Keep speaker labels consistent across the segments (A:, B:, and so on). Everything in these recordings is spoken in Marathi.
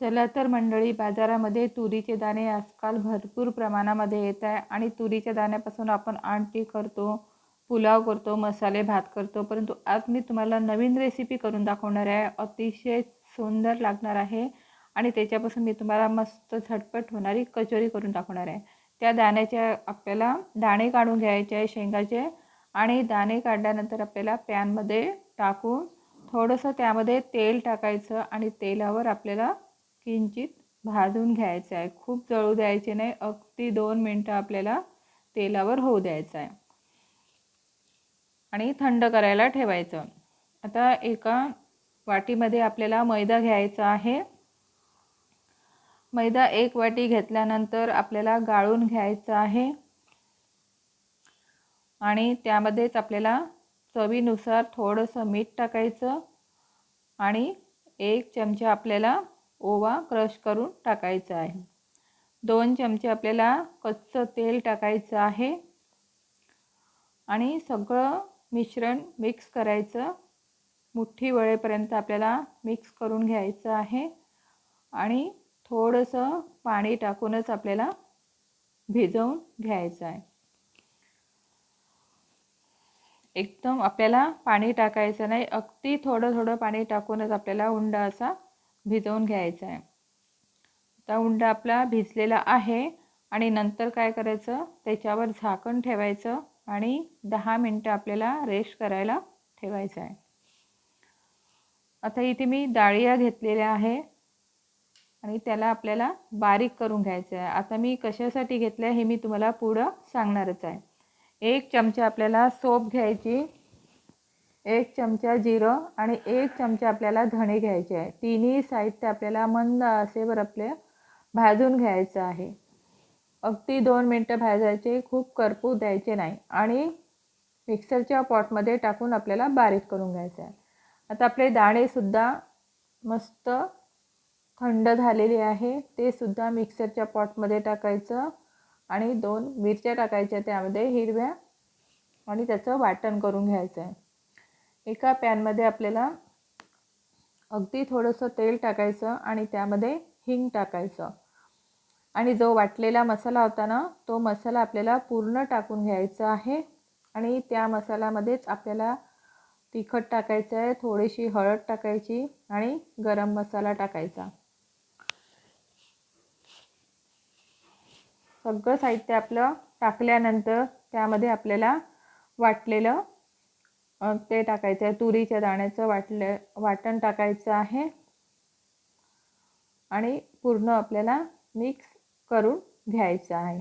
A: चला तर मंडळी बाजारामध्ये तुरीचे दाणे आजकाल भरपूर प्रमाणामध्ये येत आहे आणि तुरीच्या दाण्यापासून आपण आमटी करतो पुलाव करतो मसाले भात करतो. परंतु आज मी तुम्हाला नवीन रेसिपी करून दाखवणार आहे. अतिशय सुंदर लागणार आहे आणि त्याच्यापासून मी तुम्हाला मस्त झटपट होणारी कचोरी करून दाखवणार आहे. त्या दाण्याच्या आपल्याला दाणे काढून घ्यायचे आहे शेंगाचे आणि दाणे काढल्यानंतर आपल्याला पॅनमध्ये टाकून थोडंसं त्यामध्ये तेल टाकायचं आणि तेलावर आपल्याला किंचित भाजून घ्यायचं आहे. खूप जळू द्यायचे नाही. अगदी दोन मिनटं आपल्याला तेलावर होऊ द्यायचं आहे. आणि थंड करायला ठेवायचं. आता एका वाटीमध्ये आपल्याला मैदा घ्यायचा आहे. मैदा एक वाटी घेतल्यानंतर आपल्याला गाळून घ्यायचं आहे. आणि त्यामध्येच आपल्याला चवीनुसार थोडंसं मीठ टाकायचं. आणि एक चमचा आपल्याला ओवा क्रश करून टाकायचा आहे. दोन चमचे आपल्याला कच्चं तेल टाकायचं आहे. आणि सगळं मिश्रण मिक्स करायचं. मुठ्ठी वळेपर्यंत आपल्याला मिक्स करून घ्यायचं आहे. आणि थोडंसं पाणी टाकूनच आपल्याला भिजवून घ्यायचं आहे. एकदम आपल्याला पाणी टाकायचं नाही. अगदी थोडं थोडं पाणी टाकूनच आपल्याला उंडा असा भिजवून घ्यायचा आहे. आता उंडा आपला भिजलेला आहे आणि नंतर काय करायचं? त्याच्यावर झाकण ठेवायचं आणि दहा मिनटं आपल्याला रेस्ट करायला ठेवायचं आहे. आता इथे मी डाळिया घेतलेल्या आहे आणि त्याला आपल्याला बारीक करून घ्यायचं आहे. आता मी कशासाठी घेतलं आहे हे मी तुम्हाला पुढं सांगणारच आहे. एक चमचा आपल्याला सोप घ्यायची एक चमचा जिरं आणि एक चमचा आपल्याला धणे घ्यायचे आहे. तिन्ही साहित्य आपल्याला मंद असेवर आपल्या भाजून घ्यायचं आहे. अगदी दोन मिनटं भाजायचे खूप करपू द्यायचे नाही आणि मिक्सरच्या पॉटमध्ये टाकून आपल्याला बारीक करून घ्यायचं आहे. आता आपले दाणेसुद्धा मस्त थंड झालेले आहे. ते सुद्धा मिक्सरच्या पॉटमध्ये टाकायचं आणि दोन मिरच्या टाकायच्या त्यामध्ये हिरव्या आणि त्याचं वाटण करून घ्यायचं आहे. एका पॅनमध्ये आपल्याला अगदी थोडंसं तेल टाकायचं आणि त्यामध्ये हिंग टाकायचं. आणि जो वाटलेला मसाला होता ना तो मसाला आपल्याला पूर्ण टाकून घ्यायचा आहे. आणि त्या मसाल्यामध्येच आपल्याला तिखट टाकायचं आहे थोडीशी हळद टाकायची आणि गरम मसाला टाकायचा. सगळं साहित्य आपलं टाकल्यानंतर त्यामध्ये आपल्याला वाटलेलं ते टाकायचं आहे. तुरीच्या दाण्याचं वाटले वाटण टाकायचं आहे. आणि पूर्ण आपल्याला मिक्स करून घ्यायचं आहे.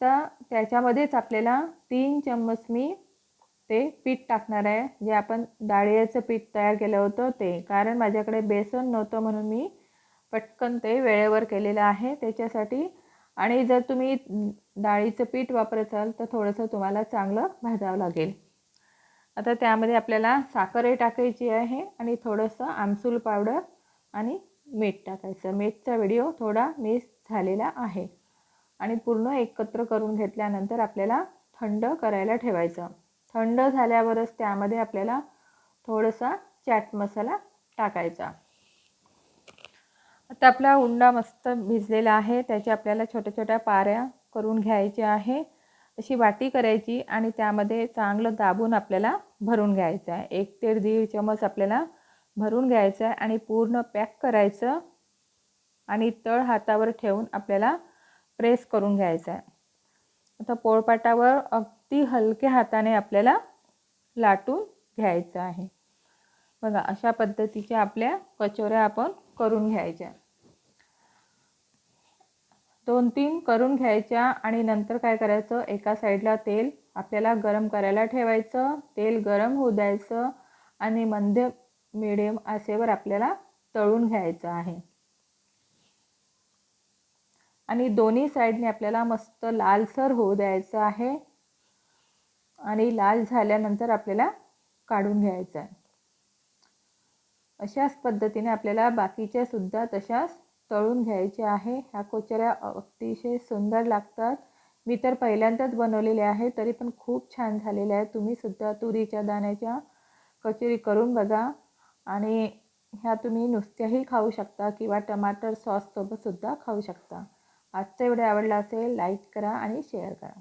A: तर त्याच्यामध्येच आपल्याला तीन चम्मच मी ते पीठ टाकणार आहे. जे आपण डाळीचं पीठ तयार केलं होतं ते. कारण माझ्याकडे बेसन नव्हतं म्हणून मी पटकन ते वेळेवर केलेलं आहे. त्याच्यासाठी आणि जर तुम्ही डाळीचं पीठ वापरत असाल तर थोडंसं तुम्हाला चांगलं भाजावं लागेल. आता त्यामध्ये आपल्याला साखरही टाकायची आहे आणि थोडंसं आमसूल पावडर आणि मीठ टाकायचं. मीठचा व्हिडिओ थोडा मिस झालेला आहे. आणि पूर्ण एकत्र करून घेतल्यानंतर आपल्याला थंड करायला ठेवायचं. थंड झाल्यावरच त्यामध्ये आपल्याला थोडासा चाट मसाला टाकायचा. आता आपला उंडा मस्त भिजलेला आहे. त्याच्या आपल्याला छोट्या छोट्या पाऱ्या करून घ्यायच्या आहे. अशी वाटी करायची आणि त्यामध्ये चांगलं दाबून आपल्याला भरून घ्यायचं आहे. एक ते दीड चमच आपल्याला भरून घ्यायचं आहे आणि पूर्ण पॅक करायचं आणि तळ हातावर ठेवून आपल्याला प्रेस करून घ्यायचं आहे. आता पोळपाटावर अगदी हलक्या हाताने आपल्याला लाटून घ्यायचं आहे. बघा अशा पद्धतीच्या आपल्या कचोऱ्या आपण करून घ्यायच्या. दोन तीन करून घ्यायच्या आणि नंतर काय करायचं? एका साईडला तेल आपल्याला गरम करायला ठेवायचं. तेल गरम होऊ द्यायचं आणि मध्य मिडियम आसेवर आपल्याला तळून घ्यायचं आहे. आणि दोन्ही साईडने आपल्याला मस्त लालसर होऊ द्यायचं आहे. आणि लाल झाल्यानंतर आपल्याला काढून घ्यायचं आहे. अशाच पद्धतीने आपल्याला बाकीच्या सुद्धा तशाच तळून घ्यायच्या आहे. ह्या कोचऱ्या अतिशय सुंदर लागतात. मी तर पहिल्यांदाच बनवलेल्या आहे तरी पण खूप छान झालेल्या आहे तुम्हीसुद्धा तुरीच्या दाण्याच्या कचोरी करून बघा. आणि ह्या तुम्ही नुसत्याही खाऊ शकता किंवा टमाटर सॉससोबतसुद्धा खाऊ शकता. आजचा व्हिडिओ आवडला असेल लाईक करा आणि शेअर करा.